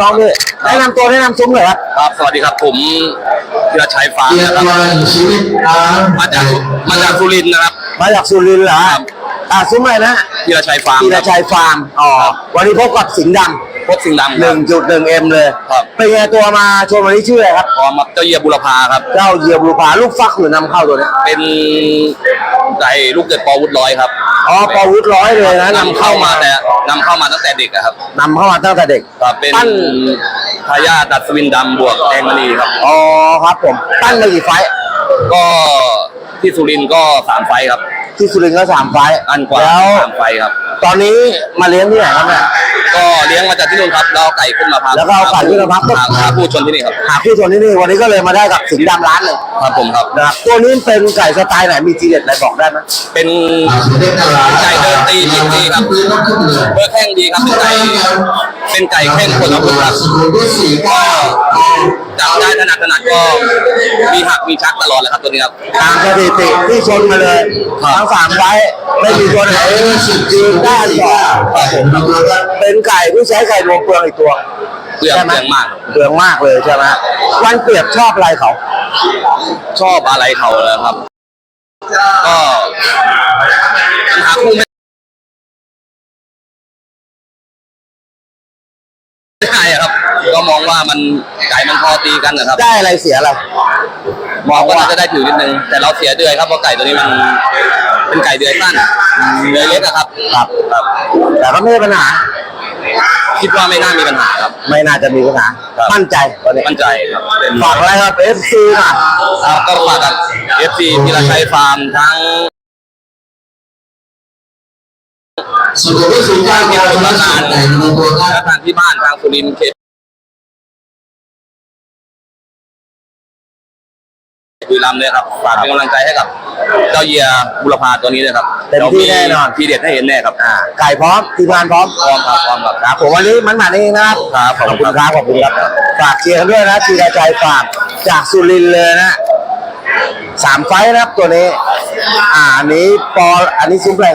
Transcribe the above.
น้องพี่แนะนำตัวแนะนำซุ้มเลยครับ ครับ สวัสดีครับ ผมธีรชัยฟาร์มเกียรนะติครับวันชีวิตอามาจากมาจากสุรินทร์นะครับ มาจากสุรินทร์เหรอครับอ่าซุ้มอะไรนะธีรชัยฟาร์มธีรครับชัยฟาร์ม อ๋อ วันนี้พบกับสิงห์ดพดสิงห์ดำำคหรันึ่บงจุดหนึ่งเอ็มเลยครับเป็นไงตัวมาชมวันนี้ชื่ออะไรครับพร้อมกับเจ้าเยียบุรพาครับ เจ้าเหยียบลูกผาลูกฟักหรือนำเข้าตัวเนี้ยเป็นไก่ลูกเกิดปอวุฒิร้อยครับ อ๋อปอวุธร้อยเลยนะนำเข้ามาแต่นำเข้ามาตั้งแต่เด็กอะครับนำเข้ามาตั้งแต่เด็ก ครับเป็นปั้น ทายาทดัดสวินดำบวกแดงมณีครับ อ๋อครับผม ปั้นมากี่ไฟท์ก็ที่สุรินทร์ก็สามไฟท์ครับ ที่สุรินทร์ก็สามไฟท์อันกว่าแล้วสามไฟท์ครับ ตอนนี้มาเลี้ยงที่ไหนครับเนี่ยก็เลี้ยงมาจากที่นู่นครับแล้วเอาไก่ขึ้นมาพักแล้วก็เอาไก่ขึ้นมาพักหาหาผู้ชนที่นี่ครับหาคู่ชนที่นี่วันนี้ก็เลยมาได้กับสิงห์ดำร้านเลยครับผมครับนะครับตัวนี้เป็นไก่สไตล์ไหนมีทีเด็ดอะไรบอกได้ไหมเป็นสมเด็จนาราไก่เดินตีจริงๆครับพื้นต้องขึ้นเลยเบอร์แข้งดีครับเป็นไก่ เป็นไก่แข้งคนอาวุธครับสกุลที่สี่เก้าจับได้ถนัดถนัดก็มีหักมีชักตลอดเลยครับตัวนี้ครับตามสถิติที่ชนมาเลยครับทั้งสามไฟท์ไม่มีตัวไหนยืนได้ก่อนครับผมดูครับเป็นไก่ที่ใช้ไข่รวมเปลืองอีกตัวเปลืองใช่ไหเปลืองมากเปลืองมากเลยใช่ไหมวันเปรียบชอบอะไรเขา ชอบอะไรเขาเลยครับ ก็หาคู่ ก็มองว่ามันไก่มันพอตีกันนะครับ ได้อะไรเสียอะไรมองว่าน่าจะได้ถือนิดนึง แต่เราเสียเดือยครับเพราะไก่ตัวนี้มันเป็นไก่เดือยสั้นเดือยเล็กอะครับ ครับครับแต่ก็ไม่ใช่ปัญหา คิดว่าไม่น่ามีปัญหาครับ ไม่น่าจะมีปัญหาครับมั่นใจตอนนี้มั่นใจครับเป็นฝากอะไรครับเอฟซีน่ะครับก็ฝากกับเอฟซีพีระชัยฟาร์มทั้งสกุลที่สี่เก้าที่เก้าเราชชนะนะกาการรในตัวครัและบทางที่บ้านทางสุรินทร์เขต บุรีรัมย์เลยครับฝากเป็นกำลังใจให้กับ เจ้าเยียบุรพาตัวนี้เลยครับเต็มที่แน่นอน ทีเด็ดให้เห็นแน่ครับอ่าไก่พร้อมทีมงานพร้อมพร้อมครับพร้อมครับครับผมวันนี้มันหมันเองนะครับครับขอบคุณครับขอบคุณครับฝากเชียร์กันด้วยนะธีรชัยฝากจากสุรินทร์เลยนะสามไฟท์นะครับตัวนี้ อ่าอันนี้ปออันนี้ซุ้มแปลง